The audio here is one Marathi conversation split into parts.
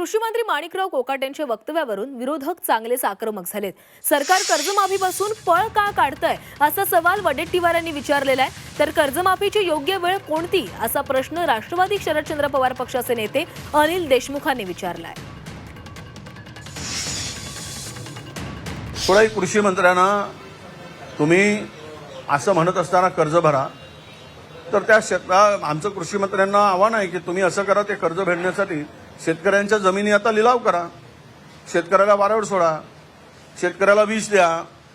कृषी मंत्री माणिकराव कोकाटेंच्या वक्तव्यावरून विरोधक चांगलेच आक्रमक झालेत. सरकार कर्जमाफीपासून पळ का काढतंय? असा सवाल वडेट्टीवारांनी विचारलेला आहे. तर कर्जमाफीची योग्य वेळ कोणती? असा प्रश्न राष्ट्रवादी शरदचंद्र पवार पक्षाचे नेते अनिल देशमुखांनी विचारलाय. थोडाही कृषी मंत्र्यांना तुम्ही असं म्हणत असताना कर्ज भरा. तर त्या शेत आमचं कृषी मंत्र्यांना आव्हान आहे की तुम्ही असं करा ते कर्ज भेटण्यासाठी शेतकऱ्यांच्या जमिनी आता लिलाव करा. शेतकऱ्याला वारवड सोडा. शेतकऱ्याला वीज द्या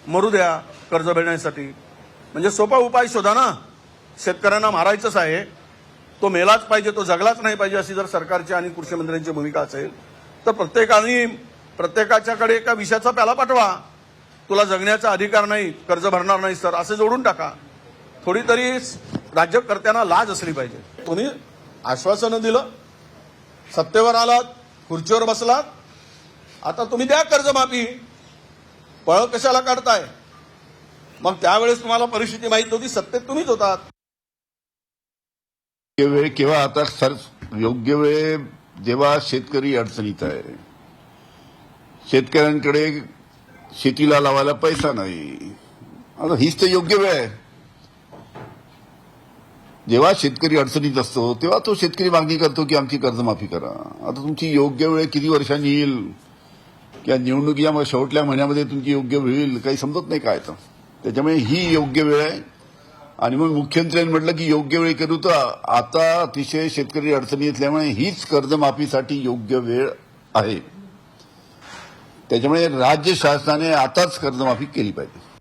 मरू द्या कर्ज भेटण्यासाठी म्हणजे सोपा उपाय शोधा ना. शेतकऱ्यांना मारायचंच आहे. तो मेलाच पाहिजे तो जगलाच नाही पाहिजे अशी जर सरकारची आणि कृषी मंत्र्यांची भूमिका असेल तर प्रत्येकाने प्रत्येकाच्याकडे एका विषयाचा प्याला पाठवा. तुला जगण्याचा अधिकार नाही कर्ज भरणार नाही सर असं जोडून टाका. थोडी तरी राज्यकर्त्यांना लाज असली पाहिजे. तुम्ही आश्वासनं दिलं सत्तेवर आलात खुर्चीवर बसलात. आता तुम्ही द्या कर्जमाफी. पळ कशाला काढताय? मग त्यावेळेस तुम्हाला परिस्थिती माहीत नव्हती सत्तेत तुम्हीच होतात. योग्य वेळ केव्हा आता सर योग्य वेळ जेव्हा शेतकरी अडचणीत आहे शेतकऱ्यांकडे शेतीला लावायला पैसा नाही. आता हीच तर योग्य वेळ आहे. जेव्हा शेतकरी अडचणीत असतो तेव्हा तो शेतकरी मागणी करतो की आमची कर्जमाफी करा. आता तुमची योग्य वेळ किती वर्षांनी येईल? किंवा निवडणुकीच्या मग शेवटल्या महिन्यामध्ये तुमची योग्य वेळ येईल? काही समजत नाही काय तर त्याच्यामुळे ही योग्य वेळ आहे. आणि मग मुख्यमंत्र्यांनी म्हटलं की योग्य वेळ करू तर आता अतिशय शेतकरी अडचणी असल्यामुळे हीच कर्जमाफीसाठी योग्य वेळ आहे. त्याच्यामुळे राज्य शासनाने आताच कर्जमाफी केली पाहिजे.